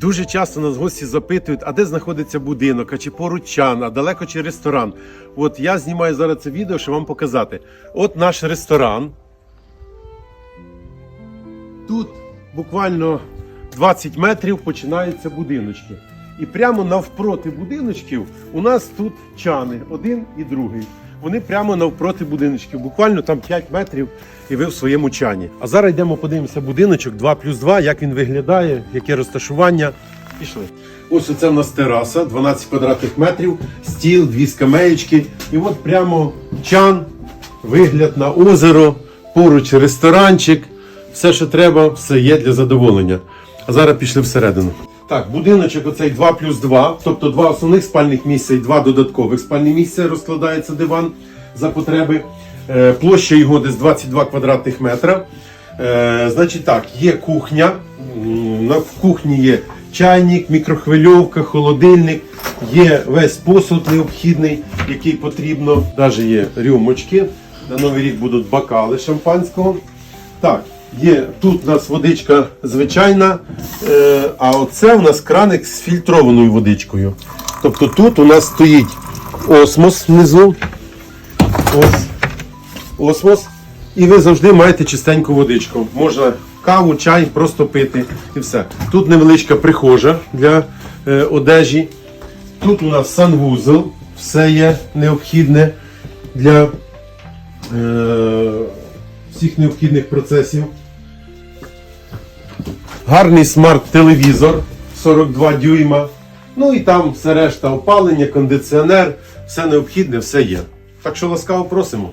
Дуже часто нас гості запитують, а де знаходиться будинок, а чи поруч чан, а далеко чи ресторан. От я знімаю зараз це відео, щоб вам показати. От наш ресторан. Тут буквально 20 метрів починаються будиночки. І прямо навпроти будиночків у нас тут чани, один і другий. Вони прямо навпроти будиночків, буквально там 5 метрів, і ви в своєму чані. А зараз йдемо подивимося будиночок 2 плюс 2, як він виглядає, яке розташування. Пішли. Ось оце в нас тераса, 12 квадратних метрів, стіл, дві скамеєчки. І от прямо чан, вигляд на озеро, поруч ресторанчик. Все, що треба, все є для задоволення. А зараз пішли всередину. Так, будиночок оцей 2 плюс 2, тобто два основних спальних місця і два додаткових спальні місця розкладається диван за потреби. Е, площа його десь 22 квадратних метра. Е, значить так, є кухня. В кухні є чайник, мікрохвильовка, холодильник, є весь посуд необхідний, який потрібно. Навіть є рюмочки. На новий рік будуть бокали шампанського. Так, є тут у нас водичка звичайна, е, а оце у нас краник з фільтрованою водичкою. Тобто тут у нас стоїть осмос внизу. Ось осмос. І ви завжди маєте чистеньку водичку. Можна каву, чай просто пити і все. Тут невеличка прихожа для е, одежі. Тут у нас санвузол, все є необхідне для е, всіх необхідних процесів. Гарний смарт-телевізор 42 дюйма. Ну і там все решта опалення, кондиціонер, все необхідне, все є. Так що ласкаво просимо.